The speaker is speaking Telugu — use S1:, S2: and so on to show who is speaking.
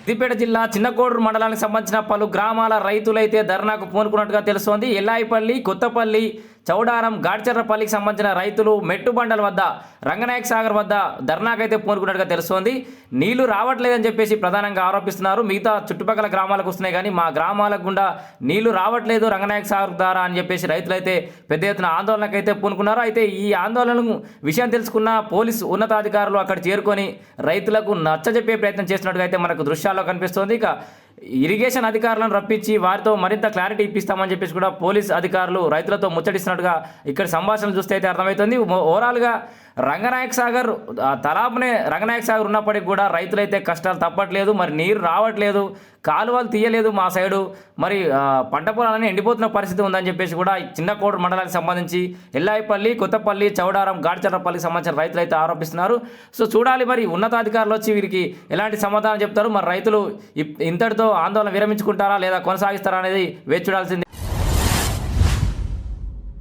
S1: సిద్దిపేట జిల్లా చిన్నకోడూరు మండలానికి సంబంధించిన పలు గ్రామాల రైతులైతే ధర్నాకు పూనుకున్నట్టుగా తెలుస్తోంది. ఎల్లాయిపల్లి కొత్తపల్లి చౌడారం గాడ్చర్రపల్లికి సంబంధించిన రైతులు మెట్టుబండల వద్ద రంగనాయక సాగర్ వద్ద ధర్నాకైతే పూనుకున్నట్టుగా తెలుస్తోంది. నీళ్ళు రావట్లేదని చెప్పేసి ప్రధానంగా ఆరోపిస్తున్నారు. మిగతా చుట్టుపక్కల గ్రామాలకు వస్తున్నాయి కానీ మా గ్రామాలకు గుండా నీళ్ళు రావట్లేదు రంగనాయక సాగర్ ద్వారా అని చెప్పేసి రైతులైతే పెద్ద ఎత్తున ఆందోళనకైతే పూనుకున్నారు. అయితే ఈ ఆందోళనకు విషయం తెలుసుకున్న పోలీసు ఉన్నతాధికారులు అక్కడ చేరుకొని రైతులకు నచ్చజెప్పే ప్రయత్నం చేస్తున్నట్టుగా అయితే మనకు దృశ్యాల్లో కనిపిస్తోంది. ఇక ఇరిగేషన్ అధికారులను రప్పించి వారితో మరింత క్లారిటీ ఇప్పిస్తామని చెప్పేసి కూడా పోలీస్ అధికారులు రైతులతో ముచ్చటిస్తున్నట్టుగా ఇక్కడ సంభాషణ చూస్తే అయితే అర్థమవుతుంది. ఓవరాల్గా రంగనాయక సాగర్ ఆ తలాపునే రంగనాయక సాగర్ ఉన్నప్పటికీ కూడా రైతులైతే కష్టాలు తప్పట్లేదు మరి నీరు రావట్లేదు. కాలువలు తీయలేదు మా సైడు. మరి పంట పొలాలని ఎండిపోతున్న పరిస్థితి ఉందని చెప్పేసి కూడా చిన్న కోట మండలానికి సంబంధించి ఎల్లాయిపల్లి కొత్తపల్లి చౌడారం గాడ్చర్రపల్లికి సంబంధించిన రైతులు అయితే ఆరోపిస్తున్నారు. సో చూడాలి మరి ఉన్నతాధికారులు వచ్చి వీరికి ఎలాంటి సమాధానం చెప్తారు? మరి రైతులు ఇంతటితో ఆందోళన విరమించుకుంటారా లేదా కొనసాగిస్తారా అనేది వేచి చూడాల్సింది.